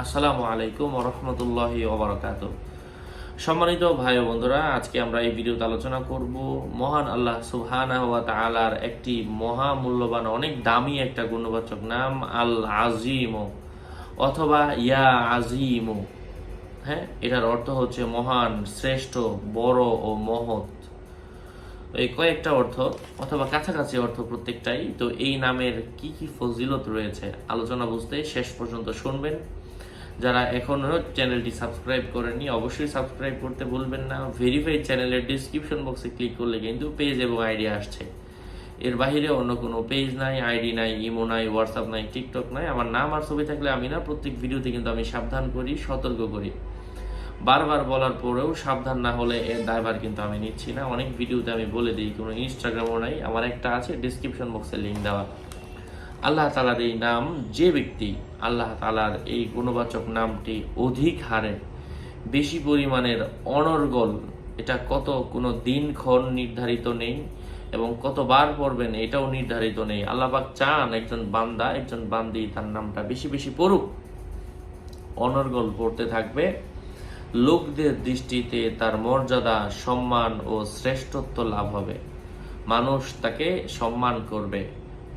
আসসালামু আলাইকুম রহমতুল্লাহি ওবরাকাত সম্মানিত ভাই বন্ধুরা, আজকে আমরা এই ভিডিওতে আলোচনা করব মহান আল্লাহ সুবহানা ওয়া তাআলার একটি মহা মূল্যবান অনেক দামি একটা গুণবাচক নাম আল আজিম অথবা ইয়া আজিম হ্যাঁ এটার অর্থ হচ্ছে মহান, শ্রেষ্ঠ, বড় ও মহৎ। এই কয়েকটা অর্থ, অথবা কাছাকাছি অর্থ প্রত্যেকটাই। তো এই নামের কি কি ফজিলত রয়েছে, আলোচনা বুঝতে শেষ পর্যন্ত শুনবেন। যারা এখনও চ্যানেলটি সাবস্ক্রাইব করেনি অবশ্যই সাবস্ক্রাইব করতে ভুলবেন না। ভেরিফাইড চ্যানেলের ডিসক্রিপশন বক্সে ক্লিক করলে কিন্তু পেজ এবং আইডি আসছে। এর বাইরে অন্য কোনো পেজ নাই আইডি নাই ইমো নাই হোয়াটসঅ্যাপ নাই টিকটক নাই। আমার নাম আর ছবি থাকলে আমি না, প্রত্যেক ভিডিওতে কিন্তু আমি সাবধান করি, সতর্ক করি। বারবার বলার পরেও সাবধান না হলে এর দায়ভার কিন্তু আমি নিচ্ছি না। অনেক ভিডিওতে আমি বলে দিই, কোনো ইনস্টাগ্রামও নাই। আমার একটা আছে ডিসক্রিপশন বক্সে লিঙ্ক দেওয়া। আল্লাহ তালার এই নাম, যে ব্যক্তি আল্লাহ তালার এই গুণবাচক নামটি অধিক হারে, বেশি পরিমাণের অনর্গল, এটা কত কোনো দিনক্ষণ নির্ধারিত নেই এবং কতবার পড়বেন এটাও নির্ধারিত নেই। আল্লাহবাক চান একজন বান্দা, একজন বান্দি তার নামটা বেশি বেশি পড়ুক। অনর্গল পড়তে থাকবে। লোকদের দৃষ্টিতে তার মর্যাদা, সম্মান ও শ্রেষ্ঠত্ব লাভ হবে। মানুষ তাকে সম্মান করবে।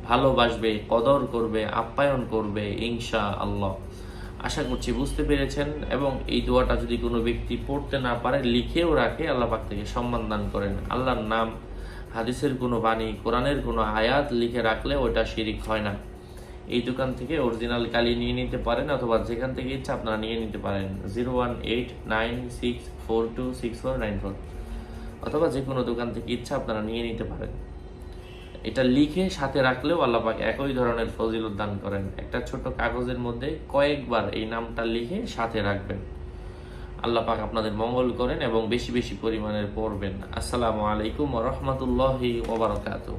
ভালোবাসবে, কদর করবে, আপ্যায়ন করবে ইনশা আল্লাহ আশা করছি বুঝতে পেরেছেন এবং এই দোয়াটা যদি কোনো ব্যক্তি পড়তে না পারে, লিখেও রাখে, আল্লাহ পাক থেকে সম্মান দান করেন। আল্লাহর নাম, হাদিসের কোনো বাণী, কোরআনের কোনো আয়াত লিখে রাখলে ওটা শিরিক হয় না। এই দোকান থেকে অরিজিনাল কালি নিয়ে নিতে পারেন অথবা যেখান থেকে ইচ্ছা আপনারা নিয়ে নিতে পারেন। Zero one eight nine six four two six four nine four. অথবা যে কোনো দোকান থেকে ইচ্ছা আপনারা নিয়ে নিতে পারেন। এটা লিখে সাথে রাখলেও আল্লাপাক একই ধরনের ফজিল দান করেন। একটা ছোট কাগজের মধ্যে কয়েকবার এই নামটা লিখে সাথে রাখবেন। আল্লাপাক আপনাদের মঙ্গল করেন এবং বেশি বেশি পরিমাণের পড়বেন। আসসালামু আলাইকুম রহমতুল্লাহি ওবরাকাতুহ